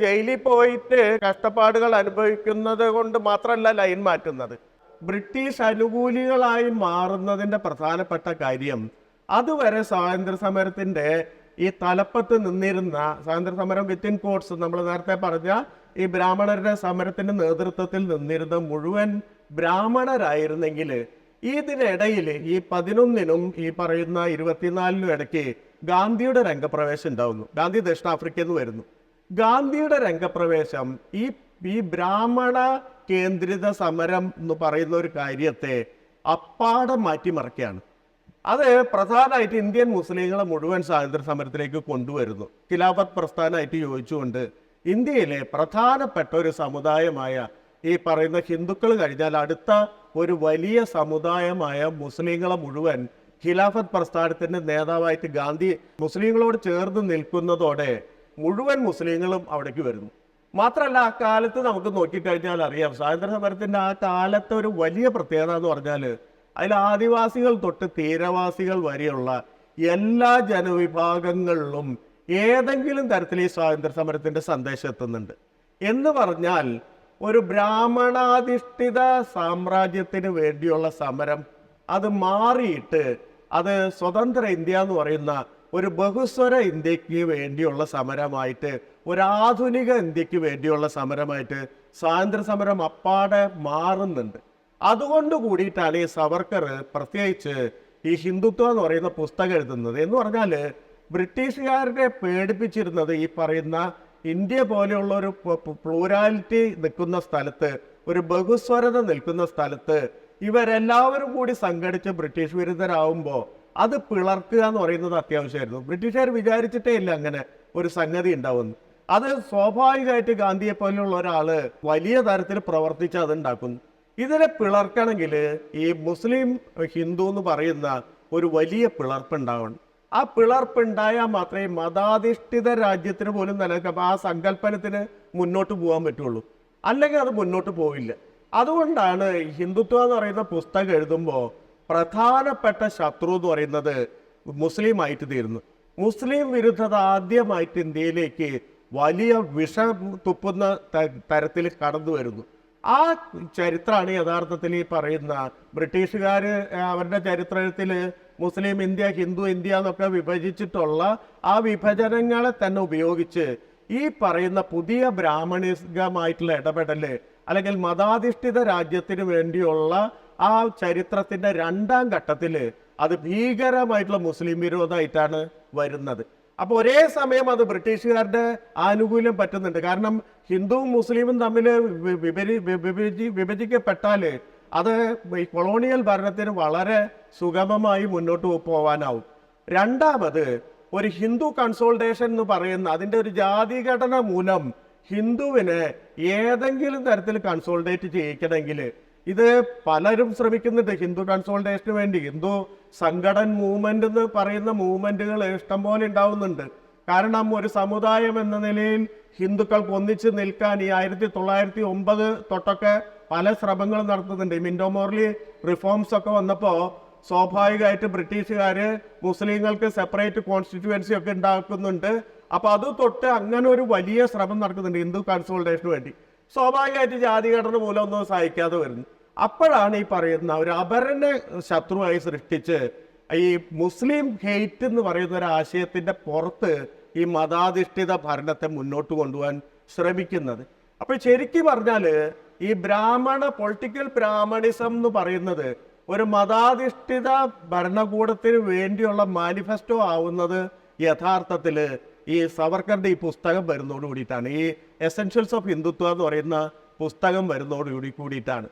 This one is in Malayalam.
ജയിലിൽ പോയിട്ട് കഷ്ടപ്പാടുകൾ അനുഭവിക്കുന്നത് കൊണ്ട് മാത്രമല്ല ലൈൻ മാറ്റുന്നത്. ബ്രിട്ടീഷ് അനുകൂലികളായി മാറുന്നതിന്റെ പ്രധാനപ്പെട്ട കാര്യം അതുവരെ സ്വാതന്ത്ര്യ സമരത്തിന്റെ ഈ തലപ്പത്ത് നിന്നിരുന്ന സ്വാതന്ത്ര്യ സമരം വിത്തിൻ കോട്സ് നമ്മൾ നേരത്തെ പറഞ്ഞ ഈ ബ്രാഹ്മണരുടെ സമരത്തിന്റെ നേതൃത്വത്തിൽ നിന്നിരുന്ന മുഴുവൻ ബ്രാഹ്മണരായിരുന്നെങ്കിൽ ഇതിനിടയിൽ ഈ പതിനൊന്നിനും ഈ പറയുന്ന ഇരുപത്തിനാലിനും ഇടയ്ക്ക് ഗാന്ധിയുടെ രംഗപ്രവേശം ഉണ്ടാവുന്നു. ഗാന്ധി ദക്ഷിണാഫ്രിക്കയിൽ നിന്ന് വരുന്നു. ഗാന്ധിയുടെ രംഗപ്രവേശം ഈ ഈ ബ്രാഹ്മണ കേന്ദ്രിത സമരം എന്ന് പറയുന്ന ഒരു കാര്യത്തെ അപ്പാടെ മാറ്റിമറിക്കുകയാണ്. അത് പ്രധാനമായിട്ട് ഇന്ത്യൻ മുസ്ലിങ്ങളെ മുഴുവൻ സ്വാതന്ത്ര്യ സമരത്തിലേക്ക് കൊണ്ടുവരുന്നു. ഖിലാഫത്ത് പ്രസ്ഥാനമായിട്ട് യോജിച്ചുകൊണ്ട് ഇന്ത്യയിലെ പ്രധാനപ്പെട്ട ഒരു സമുദായമായ ഈ പറയുന്ന ഹിന്ദുക്കൾ കഴിഞ്ഞാൽ അടുത്ത ഒരു വലിയ സമുദായമായ മുസ്ലിങ്ങളെ മുഴുവൻ ഖിലാഫത്ത് പ്രസ്ഥാനത്തിന്റെ നേതാവായിട്ട് ഗാന്ധി മുസ്ലിങ്ങളോട് ചേർന്ന് നിൽക്കുന്നതോടെ മുഴുവൻ മുസ്ലിങ്ങളും അവിടേക്ക് വരുന്നു. മാത്രമല്ല ആ കാലത്ത് നമുക്ക് നോക്കിക്കഴിഞ്ഞാൽ അറിയാം സ്വാതന്ത്ര്യ സമരത്തിന്റെ ആ കാലത്തെ ഒരു വലിയ പ്രത്യേകത എന്ന് പറഞ്ഞാൽ അതിൽ ആദിവാസികൾ തൊട്ട് തീരവാസികൾ വരെയുള്ള എല്ലാ ജനവിഭാഗങ്ങളിലും ഏതെങ്കിലും തരത്തിൽ ഈ സ്വാതന്ത്ര്യ സമരത്തിന്റെ സന്ദേശം എത്തുന്നുണ്ട്. എന്ന് പറഞ്ഞാൽ ഒരു ബ്രാഹ്മണാധിഷ്ഠിത സാമ്രാജ്യത്തിന് വേണ്ടിയുള്ള സമരം അത് മാറിയിട്ട് അത് സ്വതന്ത്ര ഇന്ത്യ എന്ന് പറയുന്ന ഒരു ബഹുസ്വര ഇന്ത്യയ്ക്ക് വേണ്ടിയുള്ള സമരമായിട്ട് ഒരു ആധുനിക ഇന്ത്യയ്ക്ക് വേണ്ടിയുള്ള സമരമായിട്ട് സ്വാതന്ത്ര്യ സമരം അപ്പാടെ മാറുന്നുണ്ട്. അതുകൊണ്ട് കൂടിയിട്ടാണ് ഈ സവർക്കർ പ്രത്യേകിച്ച് ഈ ഹിന്ദുത്വം എന്ന് പറയുന്ന പുസ്തകം എഴുതുന്നത്. എന്ന് പറഞ്ഞാൽ ബ്രിട്ടീഷുകാരെ പേടിപ്പിച്ചിരുന്നത് ഈ പറയുന്ന ഇന്ത്യ പോലെയുള്ള ഒരു പ്ലൂരാലിറ്റി നിൽക്കുന്ന സ്ഥലത്ത് ഒരു ബഹുസ്വരത നിൽക്കുന്ന സ്ഥലത്ത് ഇവരെല്ലാവരും കൂടി സംഘടിച്ച് ബ്രിട്ടീഷ് വിരുദ്ധരാകുമ്പോൾ അത് പിളർക്കുക എന്ന് പറയുന്നത് അത്യാവശ്യമായിരുന്നു. ബ്രിട്ടീഷുകാർ വിചാരിച്ചിട്ടേ ഇല്ല അങ്ങനെ ഒരു സംഗതി ഉണ്ടാവുന്നു അത് സ്വാഭാവികമായിട്ട് ഗാന്ധിയെ പോലെയുള്ള ഒരാൾ വലിയ തരത്തിൽ പ്രവർത്തിച്ച് അത് ഉണ്ടാക്കുന്നു ഇതിനെ പിളർക്കണമെങ്കിൽ ഈ മുസ്ലിം ഹിന്ദു എന്ന് പറയുന്ന ഒരു വലിയ പിളർപ്പ് ഉണ്ടാവണം ആ പിളർപ്പ് ഉണ്ടായാൽ മാത്രമേ മതാധിഷ്ഠിത രാജ്യത്തിന് പോലും നിലനിൽക്കാം ആ സങ്കല്പനത്തിന് മുന്നോട്ട് പോകാൻ പറ്റുള്ളൂ. അല്ലെങ്കിൽ അത് മുന്നോട്ട് പോവില്ല. അതുകൊണ്ടാണ് ഹിന്ദുത്വം എന്ന് പറയുന്ന പുസ്തകം എഴുതുമ്പോൾ പ്രധാനപ്പെട്ട ശത്രു എന്ന് പറയുന്നത് മുസ്ലിം ആയിട്ട് തീരുന്നു. മുസ്ലിം വിരുദ്ധത ആദ്യമായിട്ട് ഇന്ത്യയിലേക്ക് വലിയ വിഷം തുപ്പുന്ന തരത്തിൽ കടന്നു വരുന്നു. ആ ചരിത്രമാണ് യഥാർത്ഥത്തിൽ ഈ പറയുന്ന ബ്രിട്ടീഷുകാർ അവരുടെ ചരിത്രത്തിൽ മുസ്ലിം ഇന്ത്യ ഹിന്ദു ഇന്ത്യ എന്നൊക്കെ വിഭജിച്ചിട്ടുള്ള ആ വിഭജനങ്ങളെ തന്നെ ഉപയോഗിച്ച് ഈ പറയുന്ന പുതിയ ബ്രാഹ്മണികമായിട്ടുള്ള ഇടപെടൽ അല്ലെങ്കിൽ മതാധിഷ്ഠിത രാജ്യത്തിന് വേണ്ടിയുള്ള ആ ചരിത്രത്തിന്റെ രണ്ടാം ഘട്ടത്തിൽ അത് ഭീകരമായിട്ടുള്ള മുസ്ലിം വിരോധമായിട്ടാണ് വരുന്നത്. അപ്പോൾ ഒരേ സമയം അത് ബ്രിട്ടീഷുകാരുടെ ആനുകൂല്യം പറ്റുന്നുണ്ട്. കാരണം ഹിന്ദുവും മുസ്ലിമും തമ്മിൽ വിഭരി വിഭജി വിഭജിക്കപ്പെട്ടാൽ അത് ഈ കൊളോണിയൽ ഭരണത്തിന് വളരെ സുഗമമായി മുന്നോട്ട് പോവാനാവും. രണ്ടാമത് ഒരു ഹിന്ദു കൺസോൾട്ടേഷൻ എന്ന് പറയുന്ന അതിന്റെ ഒരു ജാതിഘടന മൂലം ഹിന്ദുവിനെ ഏതെങ്കിലും തരത്തിൽ കൺസോൾട്ടേറ്റ് ചെയ്യിക്കണമെങ്കിൽ ഇത് പലരും ശ്രമിക്കുന്നുണ്ട് ഹിന്ദു കൺസോൾട്ടേഷന് വേണ്ടി. ഹിന്ദു സംഘടൻ മൂവ്മെന്റ് എന്ന് പറയുന്ന മൂവ്മെന്റുകൾ ഇഷ്ടംപോലെ ഉണ്ടാവുന്നുണ്ട്. കാരണം ഒരു സമുദായം എന്ന നിലയിൽ ഹിന്ദുക്കൾക്ക് ഒന്നിച്ച് നിൽക്കാൻ ഈ ആയിരത്തി തൊള്ളായിരത്തി ഒമ്പത് തൊട്ടൊക്കെ പല ശ്രമങ്ങളും നടത്തുന്നുണ്ട്. മിൻഡോ മോർലി റിഫോംസ് ഒക്കെ വന്നപ്പോ സ്വാഭാവികമായിട്ട് ബ്രിട്ടീഷുകാര് മുസ്ലിങ്ങൾക്ക് സെപ്പറേറ്റ് കോൺസ്റ്റിറ്റ്യുവൻസി ഒക്കെ ഉണ്ടാക്കുന്നുണ്ട്. അപ്പൊ അത് തൊട്ട് അങ്ങനെ ഒരു വലിയ ശ്രമം നടക്കുന്നുണ്ട് ഹിന്ദു കൺസോൾട്ടേഷന് വേണ്ടി. സ്വാഭാവികമായിട്ട് ജാതി ഘടന മൂലം ഒന്നും സഹായിക്കാതെ വരുന്നു. അപ്പോഴാണ് ഈ പറയുന്ന ഒരു അപരനെ ശത്രുവായി സൃഷ്ടിച്ച് ഈ മുസ്ലിം ഹെയ്റ്റ് എന്ന് പറയുന്ന ഒരു ആശയത്തിന്റെ പുറത്ത് ഈ മതാധിഷ്ഠിത ഭരണത്തെ മുന്നോട്ട് കൊണ്ടുപോകാൻ ശ്രമിക്കുന്നത്. അപ്പൊ ശരിക്കും പറഞ്ഞാൽ ഈ ബ്രാഹ്മണ പൊളിറ്റിക്കൽ ബ്രാഹ്മണിസം എന്ന് പറയുന്നത് ഒരു മതാധിഷ്ഠിത ഭരണകൂടത്തിന് വേണ്ടിയുള്ള മാനിഫെസ്റ്റോ ആവുന്നത് യഥാർത്ഥത്തിൽ ഈ സവർക്കറിന്റെ ഈ പുസ്തകം വരുന്നതോട് കൂടിയിട്ടാണ് ഈ എസെൻഷ്യൽസ് ഓഫ് ഹിന്ദുത്വ എന്ന് പറയുന്ന പുസ്തകം വരുന്നതോട് കൂടി കൂടിയിട്ടാണ്.